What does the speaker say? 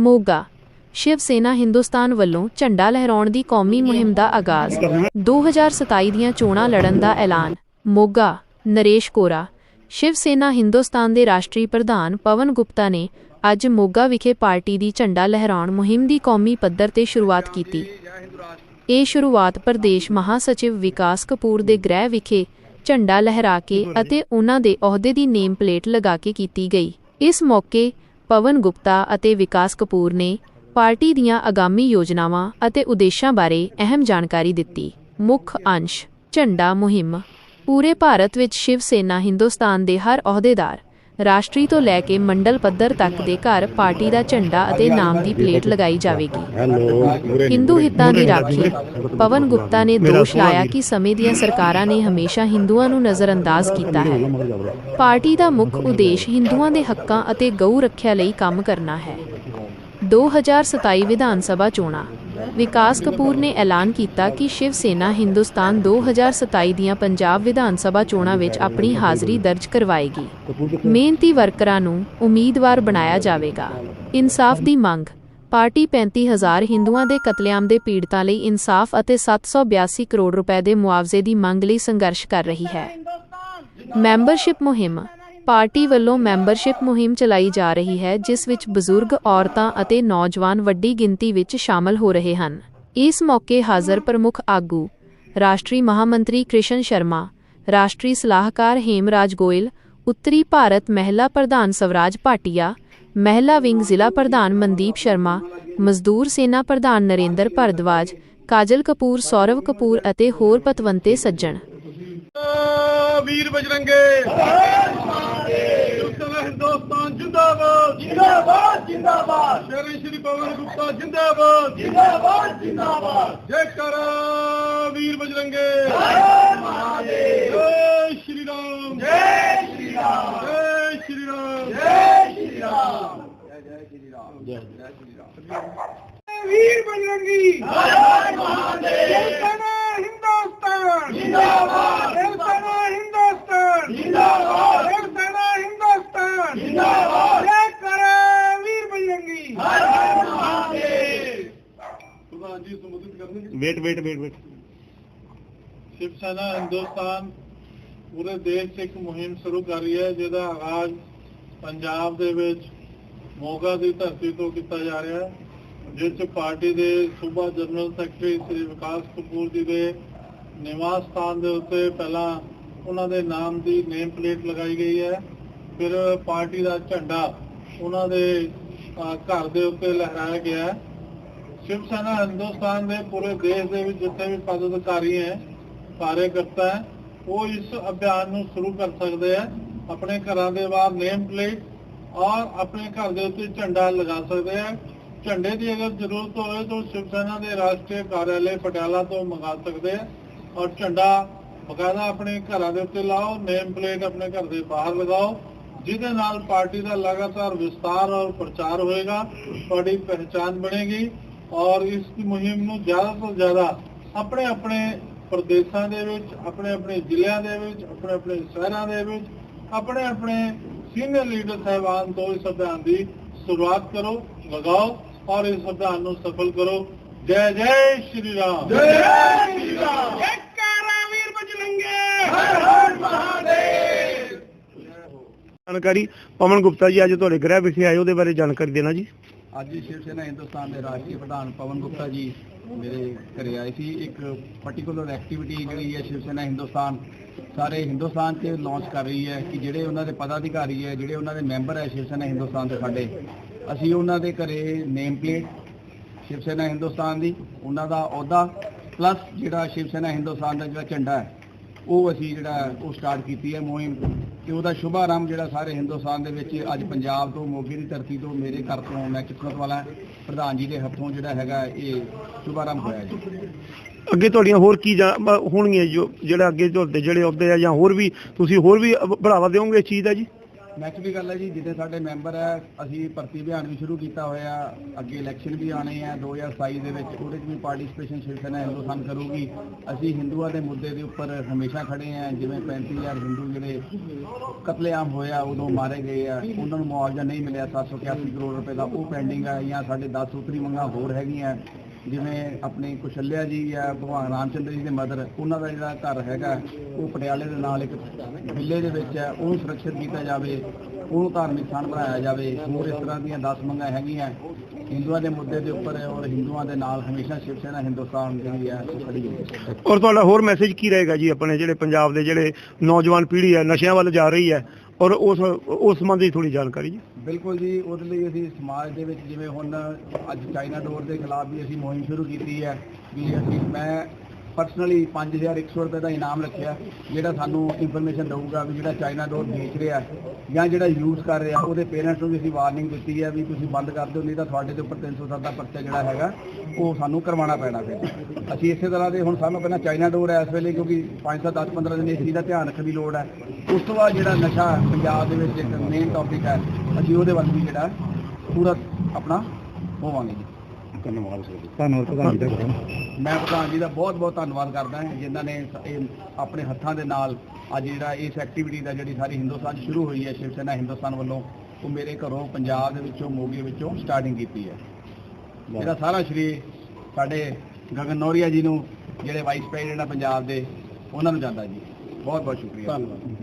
ਮੋਗਾ। ਸ਼ਿਵ ਸੇਨਾ ਹਿੰਦੁਸਤਾਨ ਵੱਲੋਂ ਝੰਡਾ ਲਹਿਰਾਉਣ ਦੀ ਕੌਮੀ ਮੁਹਿੰਮ ਦਾ ਆਗਾਜ਼। 2027 ਦੀਆਂ ਚੋਣਾਂ ਲੜਨ ਦਾ ਐਲਾਨ। ਮੋਗਾ, ਨਰੇਸ਼ ਕੋਰਾ। ਸ਼ਿਵ ਸੈਨਾ ਹਿੰਦੁਸਤਾਨ ਦੇ ਰਾਸ਼ਟਰੀ ਪ੍ਰਧਾਨ ਪਵਨ ਗੁਪਤਾ ਨੇ ਅੱਜ ਮੋਗਾ ਵਿਖੇ ਪਾਰਟੀ ਦੀ ਝੰਡਾ ਲਹਿਰਾਉਣ ਮੁਹਿੰਮ ਦੀ ਕੌਮੀ ਪੱਧਰ ਤੇ ਸ਼ੁਰੂਆਤ ਕੀਤੀ। ਇਹ ਸ਼ੁਰੂਆਤ ਪ੍ਰਦੇਸ਼ ਮਹਾਸਚਿਵ ਵਿਕਾਸ ਕਪੂਰ ਦੇ ਗ੍ਰਹਿ ਵਿਖੇ ਝੰਡਾ ਲਹਿਰਾ ਕੇ ਅਤੇ ਉਹਨਾਂ ਦੇ ਅਹੁਦੇ ਦੀ ਨੇਮ ਪਲੇਟ ਲਗਾ ਕੇ ਕੀਤੀ ਗਈ। ਇਸ ਮੌਕੇ ਪਵਨ ਗੁਪਤਾ ਅਤੇ ਵਿਕਾਸ ਕਪੂਰ ਨੇ ਪਾਰਟੀ ਦੀਆਂ ਆਗਾਮੀ ਯੋਜਨਾਵਾਂ ਅਤੇ ਉਦੇਸ਼ਾਂ ਬਾਰੇ ਅਹਿਮ ਜਾਣਕਾਰੀ ਦਿੱਤੀ। ਮੁੱਖ ਅੰਸ਼, ਝੰਡਾ ਮੁਹਿੰਮ। ਪੂਰੇ ਭਾਰਤ ਵਿੱਚ ਸ਼ਿਵ ਸੈਨਾ ਹਿੰਦੁਸਤਾਨ ਦੇ ਹਰ ਅਹੁਦੇਦਾਰ ਰਾਸ਼ਟਰੀ ਤੋਂ ਲੈ ਕੇ ਮੰਡਲ ਪੱਧਰ ਤੱਕ ਦੇ ਘਰ ਪਾਰਟੀ ਦਾ ਝੰਡਾ ਅਤੇ ਨਾਮ ਦੀ ਪਲੇਟ ਲਗਾਈ ਜਾਵੇਗੀ। ਹਿੰਦੂ ਹਿੱਤਾਂ ਦੀ ਰਾਖੀ। ਪਵਨ ਗੁਪਤਾ ਨੇ ਦੋਸ਼ ਲਾਇਆ ਕਿ ਸਮੇਂ ਦੀਆਂ ਸਰਕਾਰਾਂ ਨੇ ਹਮੇਸ਼ਾ ਹਿੰਦੂਆਂ ਨੂੰ ਨਜ਼ਰਅੰਦਾਜ਼ ਕੀਤਾ ਹੈ। ਪਾਰਟੀ ਦਾ ਮੁੱਖ ਉਦੇਸ਼ ਹਿੰਦੂਆਂ ਦੇ ਹੱਕਾਂ ਅਤੇ ਗਊ ਰੱਖਿਆ ਲਈ ਕੰਮ ਕਰਨਾ ਹੈ। 2027 ਵਿਧਾਨ ਸਭਾ ਚੋਣਾਂ। ਵਿਕਾਸ ਕਪੂਰ ਨੇ ਐਲਾਨ ਕੀਤਾ ਕਿ ਸ਼ਿਵ ਸੈਨਾ ਹਿੰਦੁਸਤਾਨ 2027 ਦੀਆਂ ਪੰਜਾਬ ਵਿਧਾਨ ਸਭਾ ਚੋਣਾਂ ਵਿੱਚ ਆਪਣੀ ਹਾਜ਼ਰੀ ਦਰਜ ਕਰਵਾਏਗੀ। ਮਿਹਨਤੀ ਵਰਕਰਾਂ ਨੂੰ ਉਮੀਦਵਾਰ ਬਣਾਇਆ ਜਾਵੇਗਾ। ਇਨਸਾਫ ਦੀ ਮੰਗ। ਪਾਰਟੀ 35000 ਹਿੰਦੂਆਂ ਦੇ ਕਤਲੇਆਮ ਦੇ ਪੀੜਤਾਂ ਲਈ ਇਨਸਾਫ ਅਤੇ 782 ਕਰੋੜ ਰੁਪਏ ਦੇ ਮੁਆਵਜ਼ੇ ਦੀ ਮੰਗ ਲਈ ਸੰਘਰਸ਼ ਕਰ ਰਹੀ ਹੈ। ਮੈਂਬਰਸ਼ਿਪ ਮੁਹਿੰਮ ਪਾਰਟੀ ਵੱਲੋਂ ਮੈਂਬਰਸ਼ਿਪ ਮੁਹਿੰਮ ਚਲਾਈ ਜਾ ਰਹੀ ਹੈ, ਜਿਸ ਵਿੱਚ ਬਜ਼ੁਰਗ, ਔਰਤਾਂ ਅਤੇ ਨੌਜਵਾਨ ਵੱਡੀ ਗਿਣਤੀ ਵਿੱਚ ਸ਼ਾਮਲ ਹੋ ਰਹੇ ਹਨ। ਇਸ ਮੌਕੇ ਹਾਜ਼ਰ ਪ੍ਰਮੁੱਖ ਆਗੂ, ਰਾਸ਼ਟਰੀ ਮਹਾਮੰਤਰੀ ਕ੍ਰਿਸ਼ਨ ਸ਼ਰਮਾ, ਰਾਸ਼ਟਰੀ ਸਲਾਹਕਾਰ ਹੇਮਰਾਜ ਗੋਇਲ, ਉੱਤਰੀ ਭਾਰਤ ਮਹਿਲਾ ਪ੍ਰਧਾਨ ਸਵਰਾਜ ਭਾਟੀਆ, ਮਹਿਲਾ ਵਿੰਗ ਜ਼ਿਲ੍ਹਾ ਪ੍ਰਧਾਨ ਮਨਦੀਪ ਸ਼ਰਮਾ, ਮਜ਼ਦੂਰ ਸੈਨਾ ਪ੍ਰਧਾਨ ਨਰਿੰਦਰ ਭਰਦਵਾਜ, ਕਾਜਲ ਕਪੂਰ, ਸੌਰਵ ਕਪੂਰ ਅਤੇ ਹੋਰ ਪਤਵੰਤੇ ਸੱਜਣ। ਵੀਰ ਬਜਰੰਗੇ। ਹਿੰਦੁਸਤਾਨ ਜਿੰਦਾਬਾਦ। ਜਿੰਦਾਬਾਦ ਜਿੰਦਾਬਾਦ। ਸ਼੍ਰੀ ਸ਼੍ਰੀ ਪਵਨ ਗੁਪਤਾ ਜਿੰਦਾਬਾਦ। ਜਿੰਦਾਬਾਦ ਜਿੰਦਾਬਾਦ। ਜੈ ਕਰ ਵੀਰ ਬਜਰੰਗੇ। ਜੈ ਮਹਾਦੇਵ। ਜੈ ਸ਼੍ਰੀ ਰਾਮ। ਜੈ ਸ਼੍ਰੀ ਰਾਮ। ਜੈ ਸ਼੍ਰੀ ਰਾਮ। ਜੈ ਸ਼੍ਰੀ ਰਾਮ। ਵੀਰ ਬਜਰੰਗੀ। ਜੈ ਮਹਾਦੇਵ। ਹਿੰਦੁਸਤਾਨ। ਜਿੰਦਾਬਾਦ। ਜਿੰਦਾਬਾਦ। ਹਿੰਦੁਸਤਾਨ ਹਿੰਦੁਸਤਾਨ। ਜਿੰਦਾਬਾਦ। ਜੈ ਕਰ ਵੀਰ ਬਜਰੰਗੀ। ਜੈ ਮਹਾਦੇਵ। ਪ੍ਰਧਾਨ ਜੀ ਸੰਬੋਧਿਤ ਕਰਨਗੇ? Wait wait wait wait Shiv Sena Hindustan ਪੂਰੇ ਦੇਸ਼ 'ਚ ਇੱਕ ਮੁਹਿੰਮ ਸ਼ੁਰੂ ਕਰ ਰਹੀ ਹੈ ਜਿਹਦਾ ਆਗਾਜ਼ ਪੰਜਾਬ ਦੇ ਵਿੱਚ ਮੋਗਾ ਦੀ ਧਰਤੀ ਤੋਂ ਕੀਤਾ ਜਾ ਰਿਹਾ ਹੈ ਜਿਸ 'ਚ ਪਾਰਟੀ ਦੇ ਸੂਬਾ ਜਨਰਲ ਸੈਕਟਰੀ ਸ੍ਰੀ ਵਿਕਾਸ ਕਪੂਰ ਜੀ ਦੇ ਨਿਵਾਸ ਸਥਾਨ ਦੇ ਉੱਤੇ ਪਹਿਲਾਂ ਉਹਨਾਂ ਦੇ ਨਾਮ ਦੀ ਨੇਮ ਪਲੇਟ ਲਗਾਈ ਗਈ ਹੈ। ਫਿਰ ਪਾਰਟੀ ਦਾ ਝੰਡਾ ਉਹਨਾਂ ਦੇ ਘਰ ਦੇ ਉੱਤੇ ਲਹਿਰਾਇਆ ਗਿਆ ਹੈ। ਸ਼ਿਵ ਸੈਨਾ ਹਿੰਦੁਸਤਾਨ ਦੇ ਪੂਰੇ ਦੇਸ਼ ਦੇ ਵਿੱਚ ਜਿੱਥੇ ਵੀ ਪਦ ਅਧਿਕਾਰੀ ਹੈ ਕਾਰਜਕਰਤਾ ਹੈ, ਉਹ ਇਸ ਅਭਿਆਨ ਨੂੰ ਸ਼ੁਰੂ ਕਰ ਸਕਦੇ ਹੈ। ਆਪਣੇ ਘਰਾਂ ਦੇ ਬਾਹਰ ਨੇਮ ਪਲੇਟ ਔਰ ਆਪਣੇ ਘਰ ਦੇ ਉੱਤੇ ਝੰਡਾ ਲਗਾ ਸਕਦੇ ਹੈ। ਝੰਡੇ ਦੀ ਅਗਰ ਜ਼ਰੂਰਤ ਹੋਵੇ ਤਾਂ ਸ਼ਿਵ ਸੈਨਾ ਦੇ ਰਾਸ਼ਟਰੀ ਕਾਰਿਆਲੇ ਪਟਿਆਲਾ ਤੋਂ ਮੰਗਾ ਸਕਦੇ ਹੈ। ਔਰ ਝੰਡਾ ਬਕਾਇਦਾ ਆਪਣੇ ਘਰਾਂ ਦੇ ਉੱਤੇ ਲਾਓ ਨੇਮ ਪਲੇਟ ਆਪਣੇ ਘਰ ਦੇ ਬਾਹਰ ਲਗਾਓ, ਜਿਹਦੇ ਨਾਲ ਪਾਰਟੀ ਦਾ ਲਗਾਤਾਰ ਵਿਸਤਾਰ ਔਰ ਪ੍ਰਚਾਰ ਹੋਏਗਾ, ਤੁਹਾਡੀ ਪਹਿਚਾਨ ਬਣੇਗੀ ਔਰ ਇਸ ਮੁਹਿੰਮ ਨੂੰ ਜ਼ਿਆਦਾ ਤੋਂ ਜ਼ਿਆਦਾ ਆਪਣੇ ਆਪਣੇ ਪ੍ਰਦੇਸ਼ਾਂ ਦੇ ਵਿੱਚ, ਆਪਣੇ ਆਪਣੇ ਜ਼ਿਲ੍ਹਿਆਂ ਦੇ ਵਿੱਚ, ਆਪਣੇ ਆਪਣੇ ਸ਼ਹਿਰਾਂ ਦੇ ਵਿੱਚ, ਆਪਣੇ ਆਪਣੇ ਸੀਨੀਅਰ ਲੀਡਰ ਸਾਹਿਬਾਨ ਤੋਂ ਇਸ ਅਭਿਆਨ ਦੀ ਸ਼ੁਰੂਆਤ ਕਰੋ, ਲਗਾਓ ਔਰ ਇਸ ਅਭਿਆਨ ਨੂੰ ਸਫਲ ਕਰੋ। ਜੈ ਜੈ ਸ਼੍ਰੀ ਰਾਮ। ਜੈ ਸ਼੍ਰੀ ਰਾਮ। ਜਾਣਕਾਰੀ ਪਵਨ ਗੁਪਤਾ ਜੀ ਅੱਜ ਤੁਹਾਡੇ ਗ੍ਰਹਿ ਵਿਖੇ ਆਏ ਉਹਦੇ ਬਾਰੇ ਜਾਣਕਾਰੀ ਦੇਣਾ ਜੀ। ਅੱਜ ਸ਼ਿਵ ਸੈਨਾ ਹਿੰਦੁਸਤਾਨ ਦੇ ਰਾਸ਼ਟਰੀ ਪ੍ਰਧਾਨ ਪਵਨ ਗੁਪਤਾ ਜੀ ਮੇਰੇ ਘਰੇ ਆਏ ਸੀ। ਇੱਕ ਪਾਰਟਿਕੂਲਰ ਐਕਟੀਵਿਟੀ ਜਿਹੜੀ ਹੈ ਸ਼ਿਵ ਸੈਨਾ ਹਿੰਦੁਸਤਾਨ ਸਾਰੇ ਹਿੰਦੁਸਤਾਨ 'ਚ ਲਾਂਚ ਕਰ ਰਹੀ ਹੈ ਕਿ ਜਿਹੜੇ ਉਹਨਾਂ ਦੇ ਪਦਾਧਿਕਾਰੀ ਹੈ ਜਿਹੜੇ ਉਹਨਾਂ ਦੇ ਮੈਂਬਰ ਹੈ ਸ਼ਿਵ ਸੈਨਾ ਹਿੰਦੁਸਤਾਨ ਦੇ ਸਾਡੇ ਅਸੀਂ ਉਹਨਾਂ ਦੇ ਘਰੇ ਨੇਮ ਪਲੇਟ ਸ਼ਿਵ ਸੈਨਾ ਹਿੰਦੁਸਤਾਨ ਦੀ ਉਹਨਾਂ ਦਾ ਅਹੁਦਾ ਪਲੱਸ ਜਿਹੜਾ ਸ਼ਿਵ ਸੈਨਾ ਹਿੰਦੁਸਤਾਨ ਦਾ ਜਿਹੜਾ ਝੰਡਾ ਹੈ ਉਹ ਅਸੀਂ ਜਿਹੜਾ ਉਹ ਸਟਾਰਟ ਕੀਤੀ ਹੈ ਮੁਹਿੰਮ ਤੇ ਉਹਦਾ ਸ਼ੁਭ ਜਿਹੜਾ ਸਾਰੇ ਹਿੰਦੁਸਤਾਨ ਦੇ ਵਿੱਚ ਅੱਜ ਪੰਜਾਬ ਤੋਂ, ਮੋਗੇ ਦੀ ਧਰਤੀ ਤੋਂ, ਮੇਰੇ ਘਰ ਤੋਂ ਮੈਂ ਕਿਸਮਤ ਵਾਲਾ ਪ੍ਰਧਾਨ ਜੀ ਦੇ ਹੱਥੋਂ ਜਿਹੜਾ ਹੈਗਾ ਇਹ ਸ਼ੁਭਾਰੰਭ ਹੋਇਆ ਜੀ। ਅੱਗੇ ਤੁਹਾਡੀਆਂ ਹੋਰ ਕੀ ਜਾ- ਹੋਣਗੀਆਂ ਜੋ ਜਿਹੜਾ ਅੱਗੇ ਤੁਹਾਡੇ ਜਿਹੜੇ ਅਹੁਦੇ ਆ ਜਾਂ ਹੋਰ ਵੀ ਤੁਸੀਂ ਹੋਰ ਵੀ ਬੜਾਵਾ ਦਿਓਗੇ ਇਸ ਚੀਜ਼ ਦਾ ਜੀ? ਨੈਕਸਟ ਗੱਲ ਹੈ ਜੀ, ਜਿੱਥੇ ਸਾਡੇ ਮੈਂਬਰ ਹੈ, ਅਸੀਂ ਭਰਤੀ ਅਭਿਆਨ ਵੀ ਸ਼ੁਰੂ ਕੀਤਾ ਹੋਇਆ, ਅੱਗੇ ਇਲੈਕਸ਼ਨ ਵੀ ਆਣੇ ਆ 2027 ਦੇ ਵਿੱਚ ਉਹਦੇ 'ਚ ਵੀ ਪਾਰਟਿਸਿਪੇਸ਼ਨ ਸ਼ਿਵ ਸੈਨਾ ਹਿੰਦੁਸਤਾਨ ਕਰੂਗੀ। ਅਸੀਂ ਹਿੰਦੂਆਂ ਦੇ ਮੁੱਦੇ ਦੇ ਉੱਪਰ ਹਮੇਸ਼ਾ ਖੜੇ ਆ, ਜਿਵੇਂ 35000 ਹਿੰਦੂ ਜਿਹੜੇ ਕਤਲੇਆਮ ਹੋਇਆ, ਉਦੋਂ ਮਾਰੇ ਗਏ ਆ, ਉਹਨਾਂ ਨੂੰ ਮੁਆਵਜ਼ਾ ਨਹੀਂ ਮਿਲਿਆ 781 ਕਰੋੜ ਰੁਪਏ ਦਾ ਉਹ ਪੈਂਡਿੰਗ ਆ, ਜਾਂ ਸਾਡੇ 10 ਸੂਤਰੀ ਮੰਗਾਂ ਹੋਰ ਹੈਗੀਆਂ। ਜਿਵੇਂ ਆਪਣੇ ਕੁਸ਼ਲਿਆ ਜੀ ਆ ਭਗਵਾਨ ਰਾਮਚੰਦਰ ਜੀ ਦੇ ਮਦਰ ਉਹਨਾਂ ਦਾ ਜਿਹੜਾ ਘਰ ਹੈਗਾ, ਉਹ ਪਟਿਆਲੇ ਦੇ ਨਾਲ ਇੱਕ ਵਿਲੇ ਦੇ ਵਿੱਚ ਹੈ, ਉਹਨੂੰ ਸੁਰੱਖਿਅਤ ਕੀਤਾ ਜਾਵੇ, ਉਹਨੂੰ ਧਾਰਮਿਕ ਸਥਾਨ ਬਣਾਇਆ ਜਾਵੇ। ਹੋਰ ਇਸ ਤਰ੍ਹਾਂ ਦੀਆਂ 10 ਮੰਗਾਂ ਹੈਗੀਆਂ। ਹਿੰਦੂਆਂ ਦੇ ਮੁੱਦੇ ਦੇ ਉੱਪਰ ਔਰ ਹਿੰਦੂਆਂ ਦੇ ਨਾਲ ਹਮੇਸ਼ਾ ਸ਼ਿਵ ਸੈਨਾ ਹਿੰਦੁਸਤਾਨ ਜਿਹੜੀ ਹੈ ਖੜੀ ਹੈ। ਔਰ ਤੁਹਾਡਾ ਹੋਰ ਮੈਸੇਜ ਕੀ ਰਹੇਗਾ ਜੀ ਆਪਣੇ ਜਿਹੜੇ ਪੰਜਾਬ ਦੇ ਜਿਹੜੇ ਨੌਜਵਾਨ ਪੀੜ੍ਹੀ ਹੈ, ਨਸ਼ਿਆਂ ਵੱਲ ਜਾ ਰਹੀ ਹੈ, ਔਰ ਉਸ ਉਸ ਸੰਬੰਧੀ ਥੋੜੀ ਜਾਣਕਾਰੀ ਜੀ। ਬਿਲਕੁਲ ਜੀ, ਉਹਦੇ ਲਈ ਅਸੀਂ ਸਮਾਜ ਦੇ ਵਿੱਚ ਜਿਵੇਂ ਹੁਣ ਅੱਜ ਚਾਈਨਾ ਡੋਰ ਦੇ ਖਿਲਾਫ ਵੀ ਅਸੀਂ ਮੁਹਿੰਮ ਸ਼ੁਰੂ ਕੀਤੀ ਹੈ ਵੀ ਅਸੀਂ, ਮੈਂ ਪਰਸਨਲੀ 5100 ਰੁਪਏ ਦਾ ਇਨਾਮ ਰੱਖਿਆ, ਜਿਹੜਾ ਸਾਨੂੰ ਇਨਫੋਰਮੇਸ਼ਨ ਦਊਗਾ ਵੀ ਜਿਹੜਾ ਚਾਈਨਾ ਡੋਰ ਵੇਚ ਰਿਹਾ ਜਾਂ ਜਿਹੜਾ ਯੂਜ਼ ਕਰ ਰਿਹਾ, ਉਹਦੇ ਪੇਰੈਂਟਸ ਨੂੰ ਵੀ ਅਸੀਂ ਵਾਰਨਿੰਗ ਦਿੱਤੀ ਹੈ ਵੀ ਤੁਸੀਂ ਬੰਦ ਕਰ ਦਿਓ, ਨਹੀਂ ਤਾਂ ਤੁਹਾਡੇ ਦੇ ਉੱਪਰ 307 ਦਾ ਪਰਚਾ ਜਿਹੜਾ ਹੈਗਾ, ਉਹ ਸਾਨੂੰ ਕਰਵਾਉਣਾ ਪੈਣਾ ਫਿਰ। ਅਸੀਂ ਇਸੇ ਤਰ੍ਹਾਂ ਦੇ ਹੁਣ ਸਾਨੂੰ ਪਹਿਲਾਂ ਚਾਈਨਾ ਡੋਰ ਹੈ ਇਸ ਵੇਲੇ, ਕਿਉਂਕਿ 5 7 10 15 ਦਿਨ ਇਸ ਚੀਜ਼ ਦਾ ਧਿਆਨ ਰੱਖਣ ਦੀ ਲੋੜ ਹੈ। ਉਸ ਤੋਂ ਬਾਅਦ ਜਿਹੜਾ ਨਸ਼ਾ ਪੰਜਾਬ ਦੇ ਵਿੱਚ ਇੱਕ ਮੇਨ ਟੌਪਿਕ ਹੈ ਅਸੀਂ ਉਹਦੇ ਵੱਲ ਵੀ ਜਿਹੜਾ ਪੂਰਾ ਆਪਣਾ ਹੋਵਾਂਗੇ ਜੀ। ਧੰਨਵਾਦ ਪ੍ਰਧਾਨ ਜੀ ਦਾ ਮੈਂ ਪ੍ਰਧਾਨ ਜੀ ਦਾ ਬਹੁਤ ਬਹੁਤ ਧੰਨਵਾਦ ਕਰਦਾ ਹਾਂ ਜਿਨ੍ਹਾਂ ਨੇ ਸ- ਇਹ ਆਪਣੇ ਹੱਥਾਂ ਦੇ ਨਾਲ ਅੱਜ ਜਿਹੜਾ ਇਸ ਐਕਟੀਵਿਟੀ ਦਾ ਜਿਹੜੀ ਸਾਰੀ ਹਿੰਦੁਸਤਾਨ 'ਚ ਸ਼ੁਰੂ ਹੋਈ ਹੈ ਸ਼ਿਵ ਸੈਨਾ ਹਿੰਦੁਸਤਾਨ ਵੱਲੋਂ ਉਹ ਮੇਰੇ ਘਰੋਂ ਪੰਜਾਬ ਦੇ ਵਿੱਚੋਂ ਮੋਗੇ ਵਿੱਚੋਂ ਸਟਾਰਟਿੰਗ ਕੀਤੀ ਹੈ। ਇਹਦਾ ਸਾਰਾ ਸ਼੍ਰੀ ਸਾਡੇ ਗਗਨ ਨੌਰੀਆ ਜੀ ਨੂੰ ਜਿਹੜੇ ਵਾਈਸ ਪ੍ਰੈਜ਼ੀਡੈਂਟ ਆ ਪੰਜਾਬ ਦੇ ਉਹਨਾਂ ਨੂੰ ਜਾਂਦਾ ਜੀ। ਬਹੁਤ ਬਹੁਤ ਸ਼ੁਕਰੀਆ। ਧੰਨਵਾਦ।